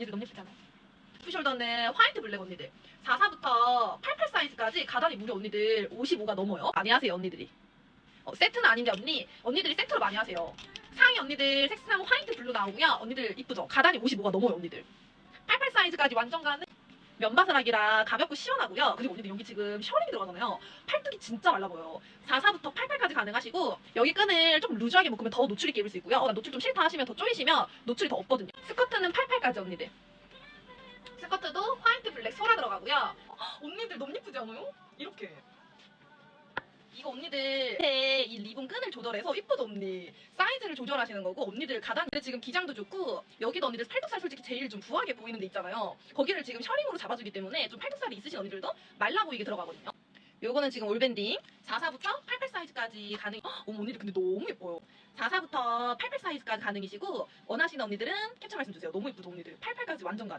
언니들 너무 예쁘잖아. 풋숄더는 화이트 블랙 언니들. 44부터 88 사이즈까지 가단이 무려 언니들 55가 넘어요. 많이 하세요 언니들이. 어, 세트는 아닌데 언니 언니들이 세트로 많이 하세요. 상의 언니들 색상 화이트 블루 나오고요. 언니들 이쁘죠? 가단이 55가 넘어요 언니들. 88 사이즈까지 완전 가는 면바스락이라 가볍고 시원하고요. 그리고 언니들 여기 지금 셔링이 들어가잖아요. 팔뚝이 진짜 말라 보여요. 44부터 88까지 가능하시고 여기 끈을 좀 루즈하게 묶으면 더 노출이 입을 수 있고요. 어, 나 노출 좀 싫다 하시면 더 조이시면 노출이 더 없거든요. 스커트는 88까지 언니들. 스커트도 화이트 블랙 소라 들어가고요. 헉, 언니들 너무 예쁘지 않아요? 이렇게. 이거 언니들 밑에 이 리본 끈을 조절해서 이쁘죠 언니 사이즈를 조절하시는 거고 언니들 가단 지금 기장도 좋고 여기도 언니들 팔뚝살 솔직히 제일 좀 부하게 보이는 데 있잖아요. 거기를 지금 셔링으로 잡아주기 때문에 좀 팔뚝살이 있으신 언니들도 말라 보이게 들어가거든요. 요거는 지금 올밴딩. 44부터 88 사이즈까지 가능 헉, 어머 언니들 근데 너무 예뻐요. 44부터 88 사이즈까지 가능이시고 원하시는 언니들은 캡처 말씀 주세요. 너무 예쁘죠 언니들. 88까지 완전 가능